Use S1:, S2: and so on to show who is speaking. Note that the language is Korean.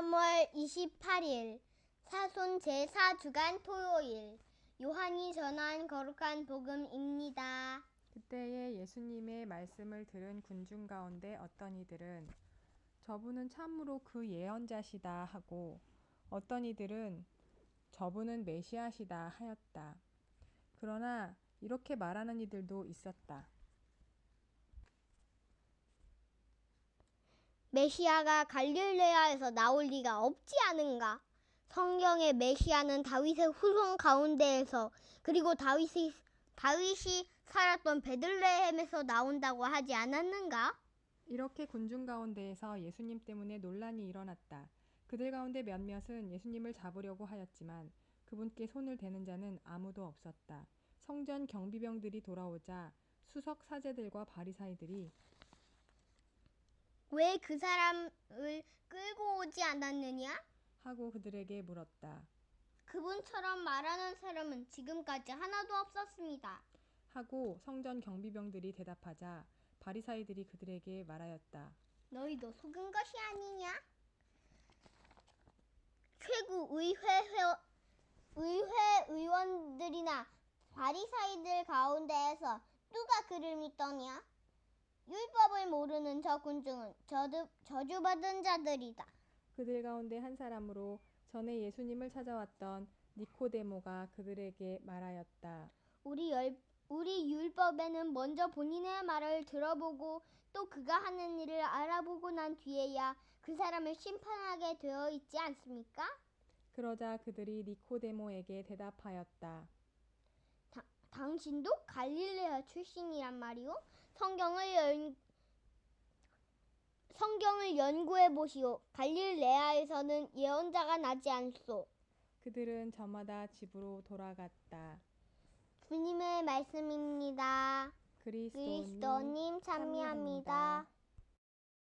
S1: 3월 28일 사손 제4주간 토요일 요한이 전한 거룩한 복음입니다.
S2: 그때에 예수님의 말씀을 들은 군중 가운데 어떤 이들은 저분은 참으로 그 예언자시다 하고 어떤 이들은 저분은 메시아시다 하였다. 그러나 이렇게 말하는 이들도 있었다.
S1: 메시아가 갈릴레아에서 나올 리가 없지 않은가? 성경의 메시아는 다윗의 후손 가운데에서 그리고 다윗이 다윗이 살았던 베들레헴에서 나온다고 하지 않았는가?
S2: 이렇게 군중 가운데에서 예수님 때문에 논란이 일어났다. 그들 가운데 몇몇은 예수님을 잡으려고 하였지만 그분께 손을 대는 자는 아무도 없었다. 성전 경비병들이 돌아오자 수석 사제들과 바리사이들이
S1: 왜 그 사람을 끌고 오지 않았느냐?
S2: 하고 그들에게 물었다.
S1: 그분처럼 말하는 사람은 지금까지 하나도 없었습니다.
S2: 하고 성전 경비병들이 대답하자 바리사이들이 그들에게 말하였다.
S1: 너희도 속은 것이 아니냐? 최고 의회 회, 의회 의원들이나 바리사이들 가운데에서 누가 그를 믿더냐? 율법을 모르는 저 군중은 저주, 저주받은 자들이다.
S2: 그들 가운데 한 사람으로 전에 예수님을 찾아왔던 니코데모가 그들에게 말하였다.
S1: 우리 열, 우리 율법에는 먼저 본인의 말을 들어보고 또 그가 하는 일을 알아보고 난 뒤에야 그 사람을 심판하게 되어 있지 않습니까?
S2: 그러자 그들이 니코데모에게 대답하였다.
S1: 다- 당신도 갈릴레아 출신이란 말이오? 성경을 연 성경을 연구해 보시오. 갈릴레아에서는 예언자가 나지 않소.
S2: 그들은 저마다 집으로 돌아갔다.
S1: 주님의 말씀입니다.
S2: 그리스도님,
S1: 그리스도님 참여합니다.